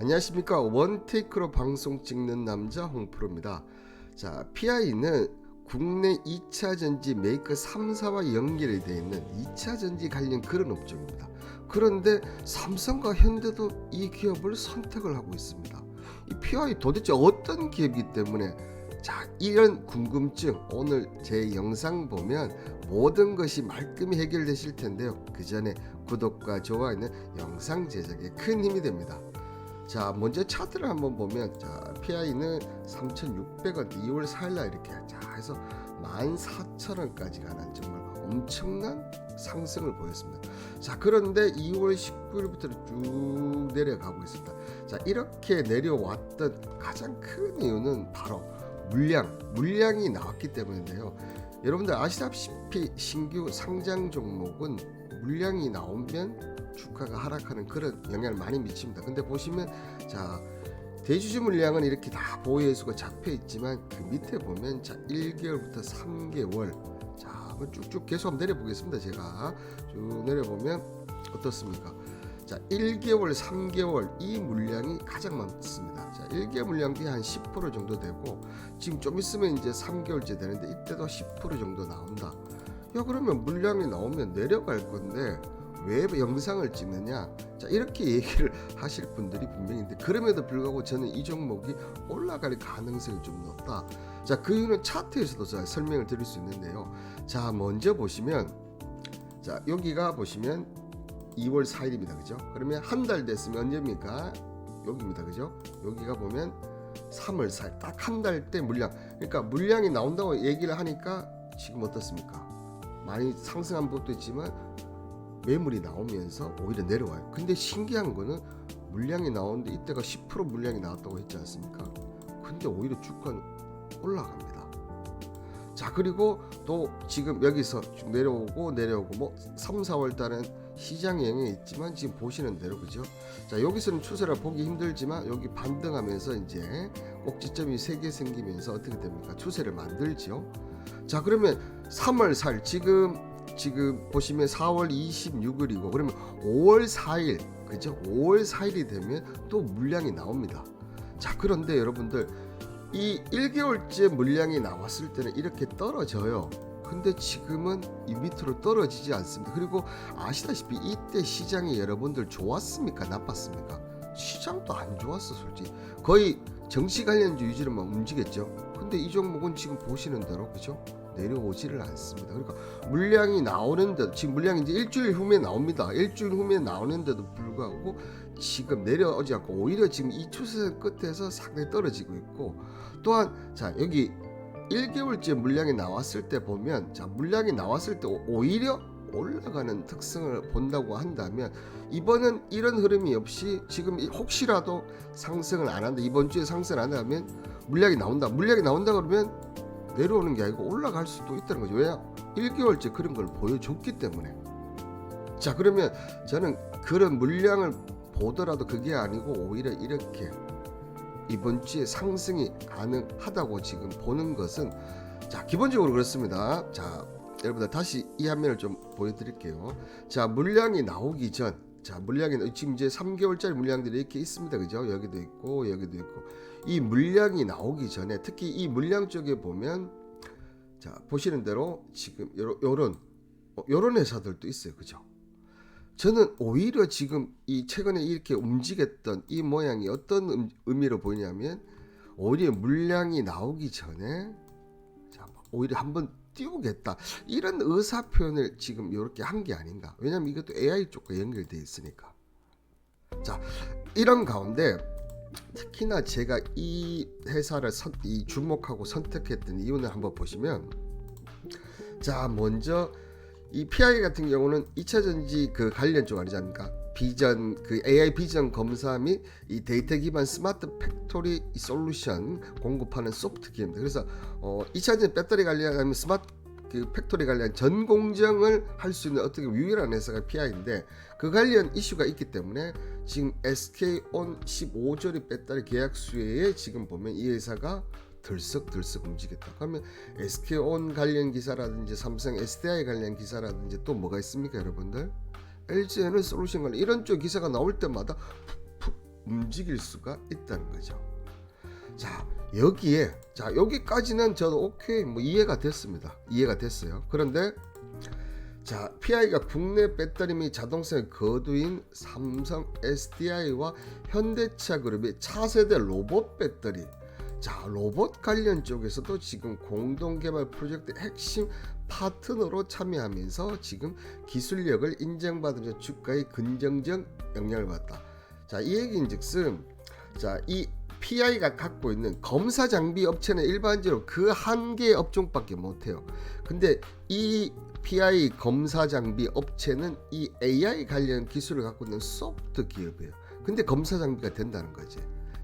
안녕하십니까 원테이크로 방송 찍는 남자 홍프로입니다. 자 PI는 국내 2차 전지 메이커 3사와 연결이 되어 있는 2차 전지 관련 그런 업종입니다. 그런데 삼성과 현대도 이 기업을 선택을 하고 있습니다. 이 PI 도대체 어떤 기업이기 때문에 자 이런 궁금증 오늘 제 영상 보면 모든 것이 말끔히 해결되실 텐데요. 그 전에 구독과 좋아요는 영상 제작에 큰 힘이 됩니다. 자 먼저 차트를 한번 보면 자 PI는 3,600원 2월 4일날 이렇게 자 해서 14,000원까지 가는 정말 엄청난 상승을 보였습니다. 자 그런데 2월 19일부터 쭉 내려가고 있습니다. 자 이렇게 내려왔던 가장 큰 이유는 바로 물량 물량이 나왔기 때문인데요. 여러분들 아시다시피 신규 상장 종목은 물량이 나오면 주가가 하락하는 그런 영향을 많이 미칩니다. 근데 보시면 자 대주주 물량은 이렇게 다 보유해수가 잡혀 있지만 그 밑에 보면 자 1개월부터 3개월 자 한번 쭉쭉 계속 한번 내려보겠습니다. 제가 쭉 내려보면 어떻습니까? 자 1개월, 3개월 이 물량이 가장 많습니다. 자 1개월 물량이 한 10% 정도 되고 지금 좀 있으면 이제 3개월째 되는데 이때도 10% 정도 나온다. 야 그러면 물량이 나오면 내려갈 건데 왜 영상을 찍느냐? 자 이렇게 얘기를 하실 분들이 분명인데 그럼에도 불구하고 저는 이 종목이 올라갈 가능성이 좀 높다. 자 그 이유는 차트에서도 제가 설명을 드릴 수 있는데요. 자 먼저 보시면 자 여기가 보시면 2월 4일입니다, 그죠? 그러면 한 달 됐으면 언제입니까? 여기입니다, 그죠? 여기가 보면 3월 4일 딱 한 달 때 물량. 그러니까 물량이 나온다고 얘기를 하니까 지금 어떻습니까? 많이 상승한 부분도 있지만 매물이 나오면서 오히려 내려와요. 근데 신기한 거는 물량이 나오는데 이때가 10% 물량이 나왔다고 했지 않습니까? 근데 오히려 주가는 올라갑니다. 자 그리고 또 지금 여기서 쭉 내려오고 내려오고 뭐 3, 4월 달은 시장의 영향이 있지만 지금 보시는 대로 그죠? 자 여기서는 추세를 보기 힘들지만 여기 반등하면서 이제 꼭지점이 세개 생기면서 어떻게 됩니까? 추세를 만들죠. 자 그러면 3월 4일 지금 지금 보시면 4월 26일이고 그러면 5월 4일 그죠? 5월 4일이 되면 또 물량이 나옵니다. 자 그런데 여러분들 이 1개월째 물량이 나왔을 때는 이렇게 떨어져요. 근데 지금은 이 밑으로 떨어지지 않습니다. 그리고 아시다시피 이때 시장이 여러분들 좋았습니까? 나빴습니까? 시장도 안 좋았어 솔직히 거의 정치 관련주 위주로만 움직였죠. 근데 이 종목은 지금 보시는 대로 그죠? 내려오지를 않습니다. 그러니까 물량이 나오는데 지금 물량이 이제 일주일 후에 나옵니다. 일주일 후에 나오는데도 불구하고 지금 내려오지 않고 오히려 지금 이 추세 끝에서 상당히 떨어지고 있고 또한 자 여기 1개월째 물량이 나왔을 때 보면 자 물량이 나왔을 때 오- 오히려 올라가는 특성을 본다고 한다면 이번은 이런 흐름이 없이 지금 이- 혹시라도 상승을 안 한다 이번 주에 상승을 안 하면 물량이 나온다. 물량이 나온다 그러면 내려오는 게 아니고 올라갈 수도 있다는 거죠. 왜냐? 1개월째 그런 걸 보여줬기 때문에. 자 그러면 저는 그런 물량을 보더라도 그게 아니고 오히려 이렇게 이번 주에 상승이 가능하다고 지금 보는 것은 자 기본적으로 그렇습니다. 자 여러분들 다시 이 화면을 좀 보여드릴게요. 자 물량이 나오기 전, 자 물량이 지금 이제 3개월짜리 물량들이 이렇게 있습니다, 그죠? 여기도 있고 여기도 있고 이 물량이 나오기 전에 특히 이 물량 쪽에 보면 자 보시는 대로 지금 요런 요런 어, 회사들도 있어요, 그죠? 저는 오히려 지금 이 최근에 이렇게 움직였던 이 모양이 어떤 음- 의미로 보이냐면 오히려 물량이 나오기 전에 자, 오히려 한번 띄우겠다. 이런 의사 표현을 지금 이렇게 한 게 아닌가. 왜냐면 이것도 AI 쪽과 연결돼 있으니까. 자 이런 가운데 특히나 제가 이 회사를 선, 이 주목하고 선택했던 이유는 한번 보시면 자 먼저 이 PI 같은 경우는 2차 전지 그 관련 쪽 아니지 않습니까? 비전 그 AI 비전 검사 및 이 데이터 기반 스마트 팩토리 솔루션 공급하는 소프트 기업입니다. 그래서 어 2차 전지 배터리 관련하면 스마트 그 팩토리 관련 전 공정을 할 수 있는 어떻게 유일한 회사가 PI인데 그 관련 이슈가 있기 때문에 지금 SK온 15조리 배터리 계약 수혜에 지금 보면 이 회사가 들썩들썩 움직였다. 그러면 SK온 관련 기사라든지 삼성 SDI 관련 기사라든지 또 뭐가 있습니까, 여러분들? LG에는 솔루션 관련 이런 쪽 기사가 나올 때마다 푹푹 움직일 수가 있다는 거죠. 자 여기에 자 여기까지는 저도 오케이 뭐 이해가 됐습니다. 이해가 됐어요. 그런데 자 PI가 국내 배터리 및 자동차의 거두인 삼성 SDI와 현대차 그룹의 차세대 로봇 배터리 자 로봇 관련 쪽에서도 지금 공동 개발 프로젝트 핵심 파트너로 참여하면서 지금 기술력을 인정받으면서 주가에 긍정적 영향을 받다. 자, 이 얘기인즉슨 자, 이 PI가 갖고 있는 검사 장비 업체는 일반적으로 그 한 개의 업종밖에 못 해요. 근데 이 PI 검사 장비 업체는 이 AI 관련 기술을 갖고 있는 소프트 기업이에요. 근데 검사 장비가 된다는 거지.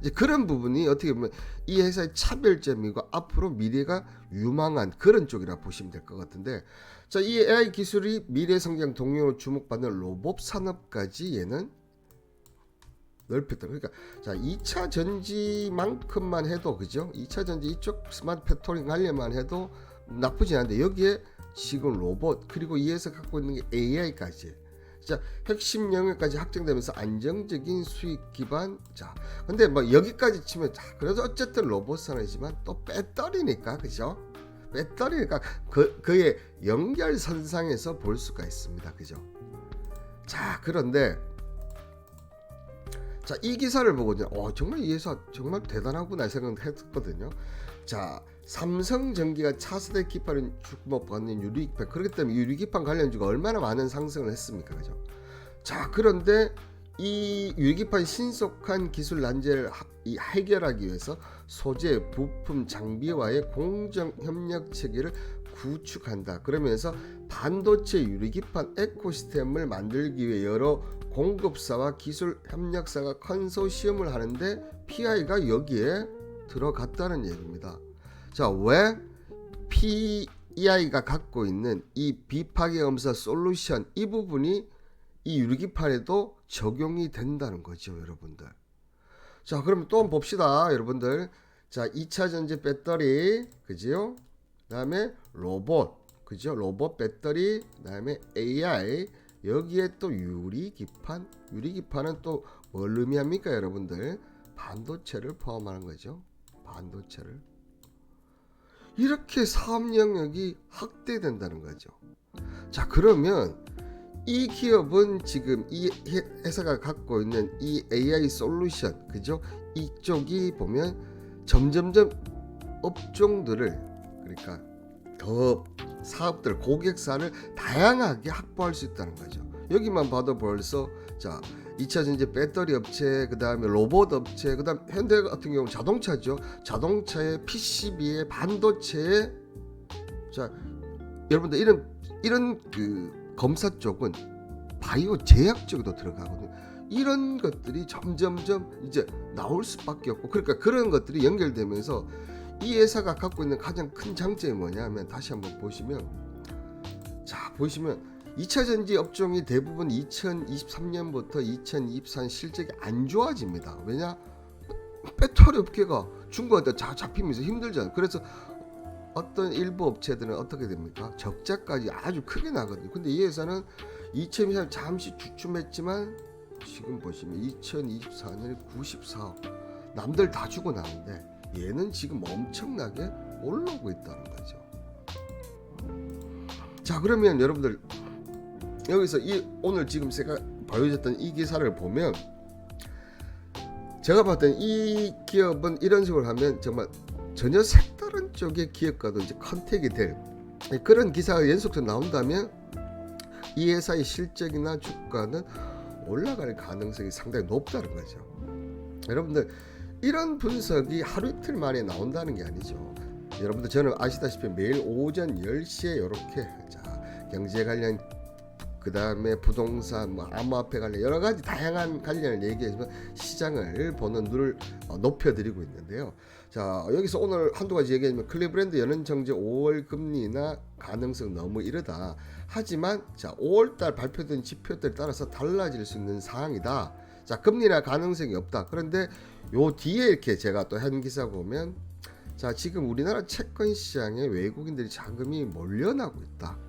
이제 그런 부분이 어떻게 보면 이 회사의 차별점이고 앞으로 미래가 유망한 그런 쪽이라 보시면 될 것 같은데 자, 이 AI 기술이 미래 성장 동력으로 주목받는 로봇 산업까지 얘는 넓혔다. 그러니까 자, 2차 전지만큼만 해도 그죠? 2차 전지 이쪽 스마트 패터링 하려만 해도 나쁘지 않은데 여기에 지금 로봇 그리고 이 회사 갖고 있는 게 AI까지 자 핵심 영역까지 확정되면서 안정적인 수익 기반. 자 근데 뭐 여기까지 치면 자 그래도 어쨌든 로봇 산업이지만 또 배터리니까 그죠? 배터리니까 그 그의 연결선상에서 볼 수가 있습니다. 그죠? 자 그런데 자 이 기사를 보고 이제 어 정말 이 회사 정말 대단하구나 생각했거든요. 자 삼성전기가 차세대 기판을 주목받는 유리기판. 그렇기 때문에 유리기판 관련주가 얼마나 많은 상승을 했습니까? 그죠? 자 그런데 이 유리기판 신속한 기술 난제를 해결하기 위해서 소재 부품 장비와의 공정 협력 체계를 구축한다. 그러면서 반도체 유리기판 에코시스템을 만들기 위해 여러 공급사와 기술 협력사가 컨소시엄을 하는데 PI가 여기에 들어갔다는 얘기입니다. 자, 왜 PEI가 갖고 있는 이 비파괴 검사 솔루션 이 부분이 이 유리기판에도 적용이 된다는 거죠, 여러분들. 자, 그럼 또 봅시다, 여러분들. 자, 2차 전지 배터리, 그지요? 그다음에 로봇, 그죠? 로봇 배터리, 그다음에 AI, 여기에 또 유리기판, 유리기판은 또 뭘 의미합니까, 여러분들? 반도체를 포함하는 거죠. 반도체를. 이렇게 사업 영역이 확대된다는 거죠. 자, 그러면 이 기업은 지금 이 회- 회사가 갖고 있는 이 AI 솔루션, 그죠? 이쪽이 보면 점점점 업종들을 그러니까 더 사업들 고객사를 다양하게 확보할 수 있다는 거죠. 여기만 봐도 벌써 자 2차 전지 배터리 업체, 그 다음에 로봇 업체, 그 다음 현대 같은 경우 는 자동차죠. 자동차에 PCB에 반도체에 자 여러분들 이런 이런 그 검사 쪽은 바이오 제약 쪽에도 들어가거든요. 이런 것들이 점점점 이제 나올 수밖에 없고 그러니까 그런 것들이 연결되면서 이 회사가 갖고 있는 가장 큰 장점이 뭐냐면 다시 한번 보시면 자 보시면 2차 전지 업종이 대부분 2023년부터 2024년 실적이 안 좋아집니다. 왜냐 배터리 업계가 중국한테 자 잡히면서 힘들잖아요. 그래서 어떤 일부 업체들은 어떻게 됩니까? 적자까지 아주 크게 나거든요. 근데 이 회사는 2023년 잠시 주춤했지만 지금 보시면 2024년에 94억 남들 다 주고 나는데 얘는 지금 엄청나게 올라오고 있다는 거죠. 자 그러면 여러분들 여기서 이 오늘 지금 제가 보여줬던 이 기사를 보면 제가 봤던 이 기업은 이런 식으로 하면 정말 전혀 색다른 쪽의 기업과도 이제 컨택이 될 그런 기사가 연속적으로 나온다면 이 회사의 실적이나 주가는 올라갈 가능성이 상당히 높다는 거죠. 여러분들 이런 분석이 하루 이틀 만에 나온다는 게 아니죠. 여러분들 저는 아시다시피 매일 오전 10시에 이렇게 자, 경제 관련 그 다음에 부동산, 뭐 암호화폐 관련 여러 가지 다양한 관련을 얘기해서 시장을 보는 눈을 어, 높여드리고 있는데요. 자 여기서 오늘 한두 가지 얘기하면 클리브랜드 연은 정제 5월 금리나 가능성 너무 이르다. 하지만 자 5월달 발표된 지표들에 따라서 달라질 수 있는 상황이다. 자 금리나 가능성이 없다. 그런데 요 뒤에 이렇게 제가 또 한 기사 보면 자 지금 우리나라 채권 시장에 외국인들이 자금이 몰려나고 있다.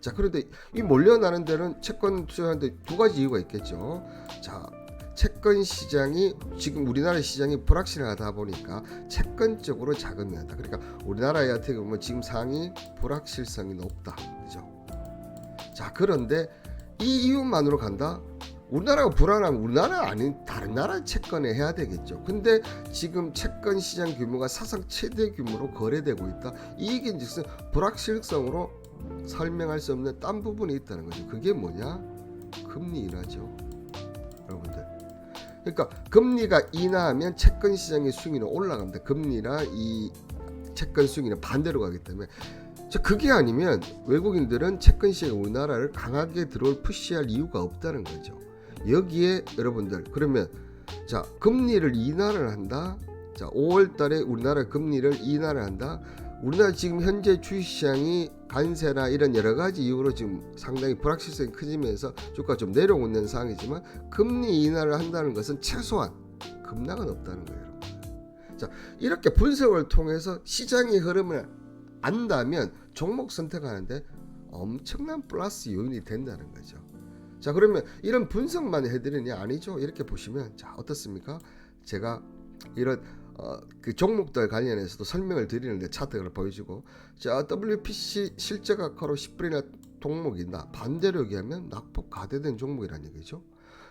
자 그런데 이 몰려나는 데는 채권 투자하는데 두 가지 이유가 있겠죠. 자 채, 채권 시장이 지금 우리나라 시장이 불확실하다 보니까 채권적으로 자금이 한다. 그러니까 우리나라의 어떻게 보면 지금 상이 불확실성이 높다. 그죠? 자 그런데 이 이유만으로 간다. 우리나라가 불안하면 우리나라 아닌 다른 나라 채권에 해야 되겠죠. 근데 지금 채권 시장 규모가 사상 최대 규모로 거래되고 있다. 이익인즉슨 불확실성으로 설명할 수 없는 딴 부분이 있다는 거죠. 그게 뭐냐? 금리 인하죠. 여러분들. 그러니까 금리가 인하하면 채권 시장의 수익률은 올라갑니다. 금리나 이 채권 수익률은 반대로 가기 때문에 자, 그게 아니면 외국인들은 채권 시장에 우리나라를 강하게 들어올 푸시할 이유가 없다는 거죠. 여기에 여러분들 그러면 자 금리를 인하를 한다. 자 5월 달에 우리나라 금리를 인하를 한다. 우리나라 지금 현재 주식시장이 관세나 이런 여러 가지 이유로 지금 상당히 불확실성이 커지면서 주가 좀 내려오고 있는 상황이지만 금리 인하를 한다는 것은 최소한 급락은 없다는 거예요. 여러분. 자 이렇게 분석을 통해서 시장의 흐름을 안다면 종목 선택하는데 엄청난 플러스 요인이 된다는 거죠. 자 그러면 이런 분석만 해드리냐 아니죠? 이렇게 보시면 자 어떻습니까? 제가 이런 어, 그 종목들 관련해서도 설명을 드리는데 차트를 보여주고 자 WPC 실적 악화로 10불이나 종목이나 반대로 얘기하면 낙폭 가대된 종목이라는 얘기죠.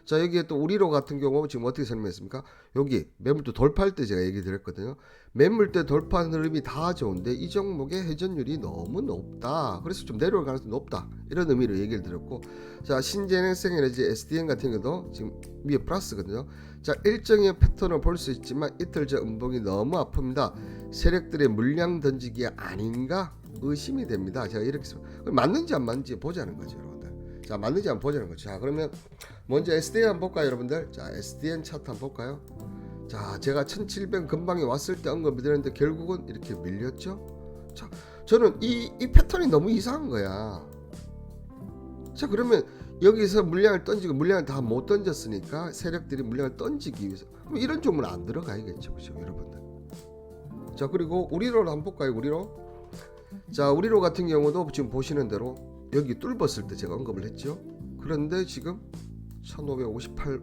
자 여기에 또 우리로 같은 경우 지금 어떻게 설명했습니까? 여기 매물도 돌파할 때 제가 얘기 드렸거든요. 매물대 돌파 흐름이 다 좋은데 이 종목의 회전율이 너무 높다. 그래서 좀 내려올 가능성이 높다. 이런 의미로 얘기를 드렸고 자 신재생 에너지 SDN 같은 경우도 지금 위에 플러스거든요. 자 일정의 패턴을 볼 수 있지만 이틀 전 음봉이 너무 아픕니다. 세력들의 물량 던지기 아닌가 의심이 됩니다. 제가 이렇게 맞는지 안 맞는지 보자는 거죠. 자 맞는지 안 보자는 거죠. 자 그러면 먼저 SDN 한번 볼까요, 여러분들? 자 SDN 차트 한번 볼까요? 자 제가 1700 근방에 왔을 때 언급을 드렸는데 결국은 이렇게 밀렸죠. 자 저는 이, 이 패턴이 너무 이상한 거야. 자 그러면 여기서 물량을 던지고 물량을 다 못 던졌으니까 세력들이 물량을 던지기 위해서 이런 종목은 안 들어가야겠죠, 그죠, 여러분들. 자 그리고 우리로 한번 볼까요, 우리로? 자 우리로 같은 경우도 지금 보시는 대로 여기 뚫었을 때 제가 언급을 했죠. 그런데 지금 1558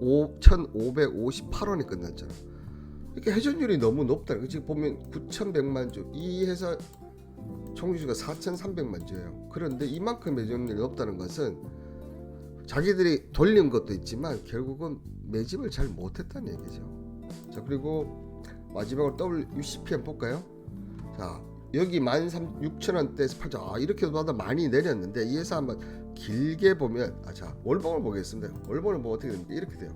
5 1558원이 끝났잖아. 이렇게 회전율이 너무 높다는 거. 지금 보면 9100만 주. 이 회사 총주가 4300만 주예요. 그런데 이만큼 회전율이 높다는 것은 자기들이 돌린 것도 있지만 결국은 매집을 잘 못했다는 얘기죠. 자 그리고 마지막으로 WCP 한번 볼까요? 자 여기 13,600원대에서 팔자 아 이렇게 보다 많이 내렸는데 이 회사 한번 길게 보면 아 자 월봉을 보겠습니다. 월봉을 보면 어떻게 됩니까? 이렇게 돼요.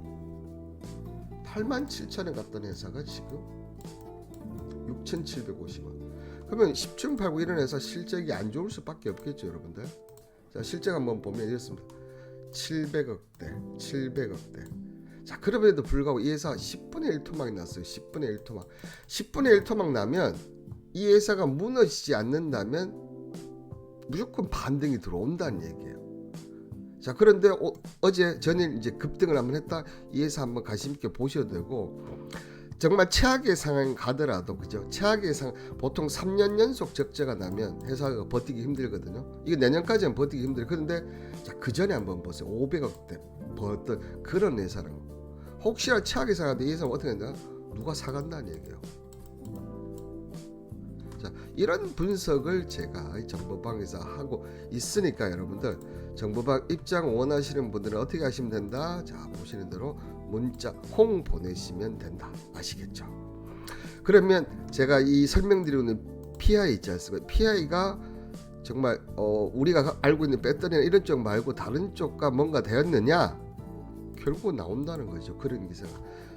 87,000원 갔던 회사가 지금 6,750원. 그러면 10중 팔고 이런 회사 실적이 안 좋을 수밖에 없겠죠, 여러분들. 자 실적 한번 보면 이렇습니다. 700억대, 700억대. 자 그럼에도 불구하고 이 회사 10분의 1 토막이 났어요. 10분의 1 토막. 10분의 1 토막 나면 이 회사가 무너지지 않는다면 무조건 반등이 들어온다는 얘기예요. 자 그런데 어, 제 전일 이제 급등을 한번 했다. 이 회사 한번 관심 있게 보셔도 되고 정말 최악의 상황 가더라도 그죠? 최악의 상황 보통 3년 연속 적자가 나면 회사가 버티기 힘들거든요. 이거 내년까지는 버티기 힘들어요. 그런데 자그 전에 한번 보세요. 500억 대 버던 그런 회사는 혹시나 최악의 상황인데 이 회사 어떻게 된다? 누가 사간다는 얘기예요 자, 이런 분석을 제가 이 정보방에서 하고 있으니까 여러분들 정보방 입장 원하시는 분들은 어떻게 하시면 된다? 자, 보시는 대로 문자 콩 보내시면 된다. 아시겠죠? 그러면 제가 이 설명드리는 PI 있지 않습니까? PI가 정말 어, 우리가 알고 있는 배터리나 이런 쪽 말고 다른 쪽과 뭔가 되었느냐? 결국 나온다는 거죠. 그런 기사가.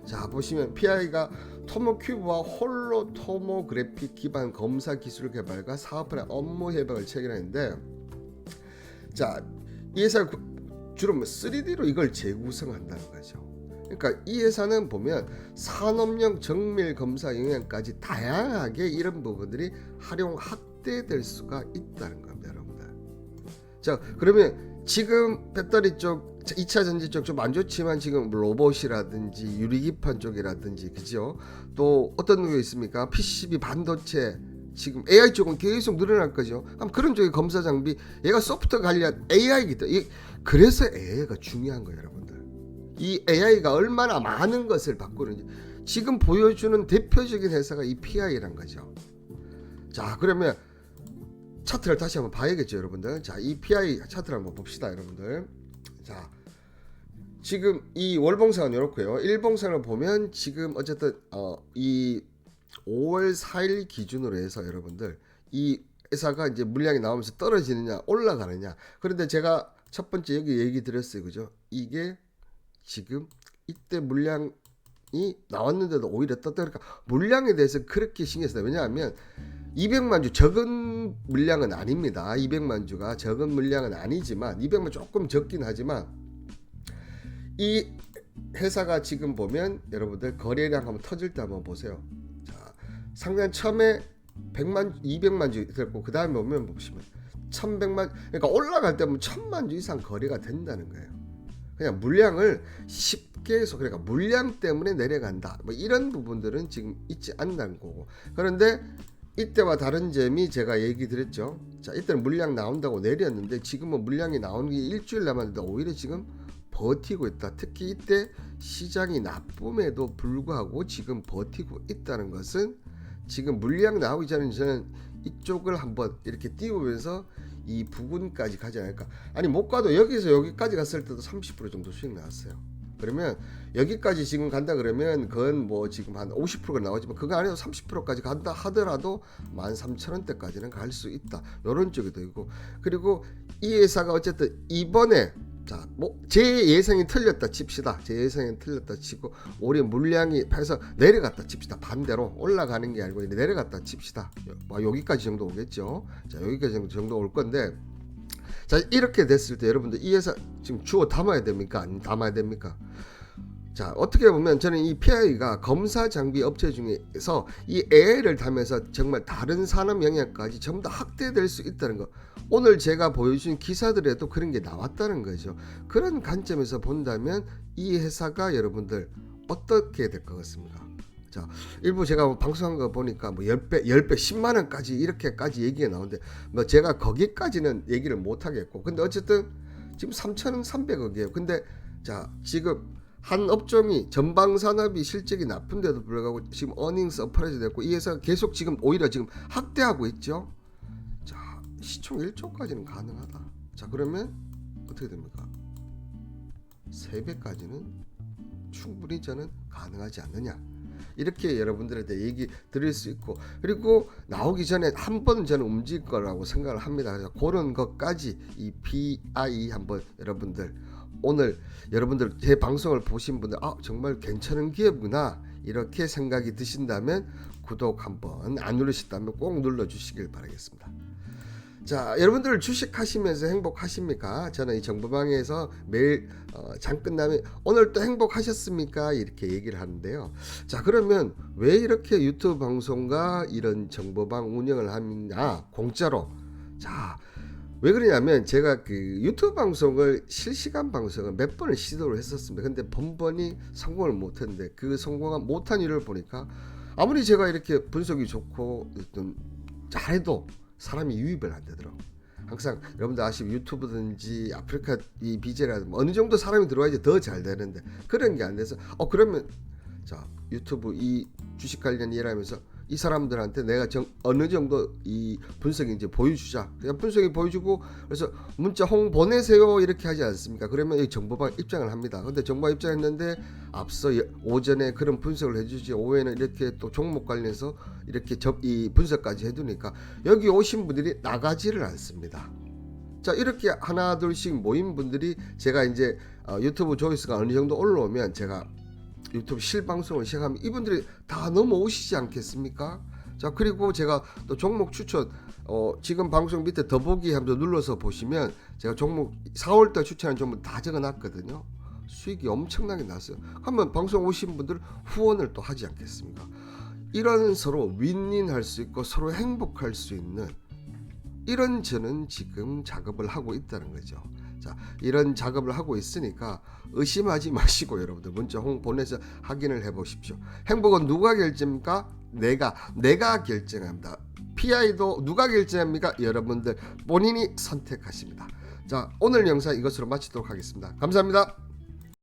자 보시면 PI가 토모큐브와 홀로 토모그래픽 기반 검사 기술 개발과 사업화의 업무 협약을 체결했는데 자 이 회사 주로 3D로 이걸 재구성한다는 거죠. 그러니까 이 회사는 보면 산업용 정밀 검사 영역까지 다양하게 이런 부분들이 활용 확대될 수가 있다는 겁니다, 여러분들. 자 그러면 지금 배터리 쪽 2차 전지 쪽 좀 안 좋지만 지금 로봇이라든지 유리기판 쪽이라든지 그죠? 또 어떤 게 있습니까? PCB 반도체 지금 AI 쪽은 계속 늘어날 거죠. 그럼 그런 쪽의 검사 장비 얘가 소프트 관련 AI이기 때문에 이- 그래서 AI가 중요한 거예요, 여러분들. 이 AI가 얼마나 많은 것을 바꾸는지 지금 보여주는 대표적인 회사가 이 PI란 거죠. 자 그러면 차트를 다시 한번 봐야겠죠, 여러분들. 자, 이 PI 차트를 한번 봅시다, 여러분들. 자, 지금 이 월봉상은 이렇고요. 일봉상을 보면 지금 어쨌든 어, 이 5월 4일 기준으로 해서 여러분들 이 회사가 이제 물량이 나오면서 떨어지느냐 올라가느냐. 그런데 제가 첫 번째 여기 얘기 드렸어요, 그죠? 이게 지금 이때 물량이 나왔는데도 오히려 떴다. 그러니까 물량에 대해서 그렇게 신경 써요. 왜냐하면 200만 주 적은 물량은 아닙니다. 200만 주가 적은 물량은 아니지만 200만 조금 적긴 하지만 이 회사가 지금 보면 여러분들 거래량 한번 터질 때 한번 보세요. 자, 상단 처음에 100만 200만 주 됐고 그 다음에 보면 보시면 1100만 그러니까 올라갈 때면 1000만 주 이상 거래가 된다는 거예요. 그냥 물량을 쉽게 해서 그러니까 물량 때문에 내려간다. 뭐 이런 부분들은 지금 있지 않는 거고. 그런데 이때와 다른 점이 제가 얘기 드렸죠. 자, 이때는 물량 나온다고 내렸는데 지금은 물량이 나오는 게 일주일 남았는데 오히려 지금 버티고 있다. 특히 이때 시장이 나쁨에도 불구하고 지금 버티고 있다는 것은 지금 물량 나오기 전에 저는 이쪽을 한번 이렇게 띄우면서 이 부근까지 가지 않을까. 아니 못 가도 여기서 여기까지 갔을 때도 30% 정도 수익 나왔어요. 그러면 여기까지 지금 간다 그러면 그건 뭐 지금 한 50%가 나오지만 그거 안에서 30%까지 간다 하더라도 13,000원대까지는 갈 수 있다. 요런 쪽에도 있고 그리고 이 회사가 어쨌든 이번에 자, 뭐 제 예상이 틀렸다 칩시다. 제 예상이 틀렸다 치고 올해 물량이 해서 내려갔다 칩시다. 반대로 올라가는 게 아니고 내려갔다 칩시다. 뭐 여기까지 정도 오겠죠. 자, 여기까지 정도 올 건데 자, 이렇게 됐을 때 여러분들 이 회사 지금 주어 담아야 됩니까? 안 담아야 됩니까? 자 어떻게 보면 저는 이 PI가 검사 장비 업체 중에서 이 AI를 담면서 정말 다른 산업 영역까지 전부 다 확대될 수 있다는 거 오늘 제가 보여준 기사들에도 그런 게 나왔다는 거죠 그런 관점에서 본다면 이 회사가 여러분들 어떻게 될 것 같습니까 자 일부 제가 뭐 방송한 거 보니까 뭐 10배 10배 10만 원까지 이렇게까지 얘기가 나오는데 뭐 제가 거기까지는 얘기를 못 하겠고 근데 어쨌든 지금 3천은 300억이에요 근데 자 지금 한 업종이 전방 산업이 실적이 나쁜데도 불구하고 지금 어닝스 어퍼레이즈 됐고 이 회사가 계속 지금 오히려 지금 확대하고 있죠. 자 시총 1조까지는 가능하다. 자 그러면 어떻게 됩니까? 3배까지는 충분히 저는 가능하지 않느냐. 이렇게 여러분들한테 얘기 드릴 수 있고 그리고 나오기 전에 한 번은 저는 움직일 거라고 생각을 합니다. 그래서 그런 것까지 이 PI 한번 여러분들 오늘 여러분들 제 방송을 보신 분들 아 정말 괜찮은 기업구나 이렇게 생각이 드신다면 구독 한번 안 누르셨다면 꼭 눌러 주시길 바라겠습니다. 자, 여러분들 주식하시면서 행복하십니까? 저는 이 정보방에서 매일 어, 장 끝나면 오늘 또 행복하셨습니까? 이렇게 얘기를 하는데요. 자, 그러면 왜 이렇게 유튜브 방송과 이런 정보방 운영을 하느냐? 공짜로. 자, 왜 그러냐면 제가 그 유튜브 방송을 실시간 방송을 몇 번을 시도를 했었습니다. 근데 번번이 성공을 못했는데 그 성공한 못한 이유를 보니까 아무리 제가 이렇게 분석이 좋고 어떤 잘해도 사람이 유입을 안 되더라고. 항상 여러분들 아시면 유튜브든지 아프리카 이 BJ라든지 어느 정도 사람이 들어와야지 더 잘 되는데 그런 게 안 돼서 어 그러면 자 유튜브 이 주식 관련 일하면서 이 사람들한테 내가 정, 어느 정도 이 분석이 이제 보여주자. 그냥 분석이 보여주고 그래서 문자 홍 보내세요 이렇게 하지 않습니까? 그러면 이 정보방 입장을 합니다. 근데 정보방 입장했는데 앞서 여- 오전에 그런 분석을 해주지 오후에는 이렇게 또 종목 관련해서 이렇게 접, 이 분석까지 해두니까 여기 오신 분들이 나가지를 않습니다. 자 이렇게 하나 둘씩 모인 분들이 제가 이제 어, 유튜브 조회수가 어느 정도 올라오면 제가 유튜브 실방송을 시작하면 이분들이 다 넘어오시지 않겠습니까? 자 그리고 제가 또 종목 추천 어, 지금 방송 밑에 더보기 하면서 눌러서 보시면 제가 종목 4월달 추천한 종목 다 적어놨거든요. 수익이 엄청나게 났어요. 한번 방송 오신 분들 후원을 또 하지 않겠습니까? 이런 서로 윈윈할 수 있고 서로 행복할 수 있는 이런 저는 지금 작업을 하고 있다는 거죠. 자, 이런 작업을 하고 있으니까 의심하지 마시고 여러분들 문자 홍 보내서 확인을 해 보십시오. 행복은 누가 결정합니까? 내가 내가 결정합니다. PI도 누가 결정합니까? 여러분들 본인이 선택하십니다. 자, 오늘 영상 이것으로 마치도록 하겠습니다. 감사합니다.